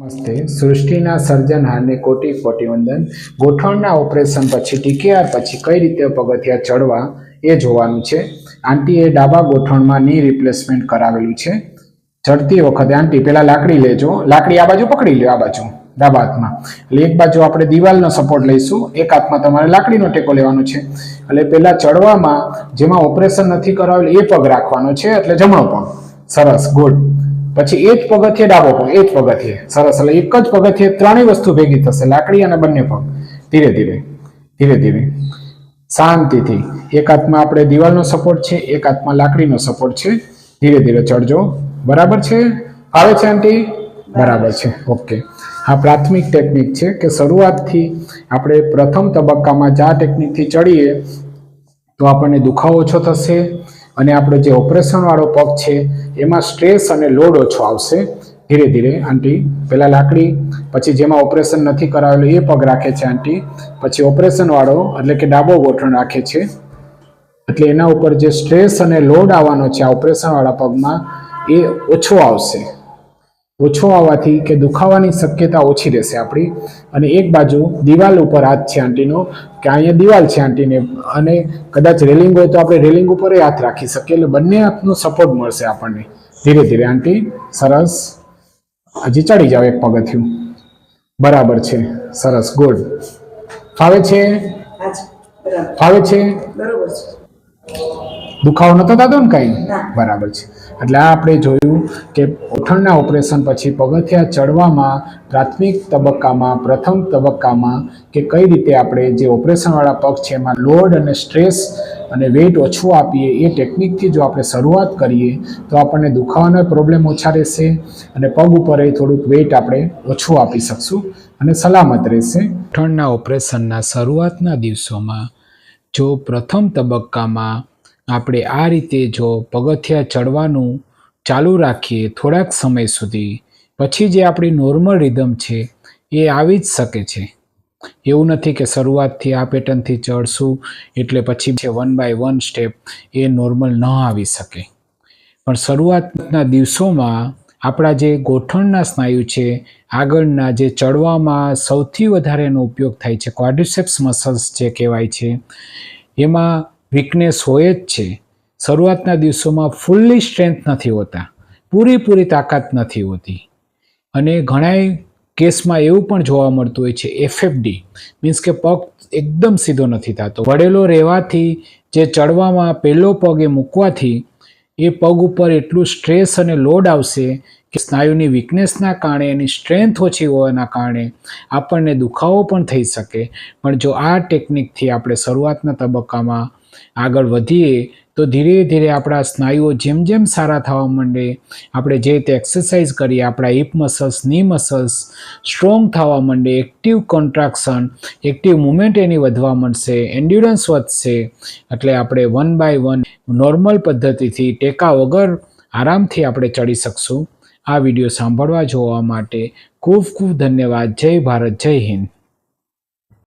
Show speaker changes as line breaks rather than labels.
નમસ્તે. સૃષ્ટિના સર્જનહારને કોટી કોટી વંદન. ગોઠણના ઓપરેશન પછી ટીકેઆર પછી કઈ રીતે પગથિયા ચડવા એ જોવાનું છે. આંટીએ ડાબા ગોઠણમાં ની રિપ્લેસમેન્ટ કરાવેલું છે. ચડતી વખતે આંટી, પેલા લાકડી લેજો. લાકડી આ બાજુ પકડી લ્યો, આ બાજુ, ડાબા હાથમાં. એટલે એક બાજુ આપણે દિવાલનો સપોર્ટ લઈશું, એક હાથમાં તમારે લાકડીનો ટેકો લેવાનો છે. એટલે પેલા ચડવામાં જેમાં ઓપરેશન નથી કરાવેલું એ પગ રાખવાનો છે, એટલે જમણો પગ. સરસ ગુડ પછી એ જ પગથિયે ડાબો પગ, એ જ પગથિયે. સરસ, એટલે એક જ પગથિયે ત્રણેય વસ્તુ ભેગી થશે, લાકડી અને બંને પગ. ધીરે ધીરે ધીરે ધીરે. શાંતિથી. એક હાથમાં આપણે દિવાલનો સપોર્ટ છે, એક હાથમાં લાકડીનો સપોર્ટ છે. ધીરે ધીરે ચડજો. બરાબર છે? આવે છે, આંટી? બરાબર છે. ઓકે. આ પ્રાથમિક ટેકનિક છે કે શરૂઆતથી આપણે પ્રથમ તબક્કામાં આ ટેકનિકથી ચડીએ, તો આપણને દુખાવો ઓછો થશે અને આપણો જે ઓપરેશનવાળો પગ છે, એમાં સ્ટ્રેસ અને લોડ ઓછો આવશે. ધીરે ધીરે આંટી પહેલાં લાકડી, પછી જેમાં ઓપરેશન નથી કરાવેલું એ પગ રાખે છે આંટી પછી ઓપરેશનવાળો એટલે કે ડાબો ગોઠણ રાખે છે. એટલે એના ઉપર જે સ્ટ્રેસ અને લોડ આવવાનો છે, આ ઓપરેશનવાળા પગમાં, એ ઓછો આવશે. ઓછો આવવાથી કે દુખાવાની શક્યતા ઓછી રહેશે આપણી. અને એક બાજુ દિવાલ ઉપર હાથ છે આંટીનો કે અહીંયા દિવાલ છે આંટીને. અને કદાચ રેલિંગ હોય તો આપણે રેલિંગ ઉપર હાથ રાખી શકીએ. એટલે બંને હાથનો સપોર્ટ મળશે આપણને. ધીરે ધીરે આંટી સરસ. હજી ચડી જાવ એક પગથિયું. બરાબર છે. સરસ. ગુડ ફાવે છે? ફાવે છે?
બરાબર છે.
દુખાવો નતો થતો ને કઈ? બરાબર છે. એટલે આ આપણે જોયું કે ઓઠણના ઓપરેશન પછી પગથિયા ચડવામાં પ્રાથમિક તબક્કામાં પ્રથમ તબક્કામાં કે કઈ રીતે આપણે જે ઓપરેશનવાળા પગ છે એમાં લોડ અને સ્ટ્રેસ અને વેઇટ ઓછું આપીએ એ ટેકનિકથી જો આપણે શરૂઆત કરીએ તો આપણને દુખાવાના પ્રોબ્લેમ ઓછા રહેશે અને પગ ઉપર એ થોડુંક વેઇટ આપણે ઓછું આપી શકશું અને સલામત રહેશે. ઓઠણના ઓપરેશનના શરૂઆતના દિવસોમાં જો પ્રથમ તબક્કામાં આપણે આ રીતે જો પગથિયા ચડવાનું ચાલુ રાખીએ થોડાક સમય સુધી, પછી જે આપણી નોર્મલ રિધમ છે એ આવી જ શકે છે. એવું નથી કે શરૂઆતથી આ પેટર્નથી ચડશું એટલે પછી છે વન બાય વન સ્ટેપ એ નોર્મલ ન આવી શકે. પણ શરૂઆતના દિવસોમાં આપણા જે ગોઠણના સ્નાયુ છે, આગળના જે ચડવામાં સૌથી વધારે એનો ઉપયોગ થાય છે ક્વાડ્રિસેપ્સ મસલ્સ જે કહેવાય છે, એમાં વીકનેસ હોય જ છે. શરૂઆતના દિવસોમાં ફૂલ્લી સ્ટ્રેન્થ નથી હોતા. પૂરેપૂરી તાકાત નથી હોતી. અને ઘણાય કેસમાં એવું પણ જોવા મળતું હોય છે એફએફડી મીન્સ કે પગ એકદમ સીધો નથી થતો. વળેલો રહેવાથી જે ચડવામાં પહેલો પગ એ મૂકવાથી એ પગ ઉપર એટલું સ્ટ્રેસ અને લોડ આવશે કે સ્નાયુની વીકનેસના કારણે એની સ્ટ્રેન્થ ઓછી હોવાના કારણે આપણને દુખાવો પણ થઈ શકે. પણ જો આ ટેકનિકથી આપણે શરૂઆતના તબક્કામાં આગળ વધીએ, તો ધીરે ધીરે આપણા સ્નાયુઓ જેમ જેમ સારા થવા માંડે, આપણે જે રીતે એક્સરસાઇઝ કરીએ, આપણા હિપ મસલ્સની મસલ્સ સ્ટ્રોંગ થવા માંડે એક્ટિવ કોન્ટ્રાક્શન એક્ટિવ મુમેન્ટ એની વધવા માંડશે એન્ડ્યુરન્સ વધશે, એટલે આપણે વન બાય વન નોર્મલ પદ્ધતિથી ટેકા વગર આરામથી આપણે ચડી શકશું. આ વીડિયો સાંભળવા જોવા માટે ખૂબ ખૂબ ધન્યવાદ. જય ભારત, જય હિન્દ.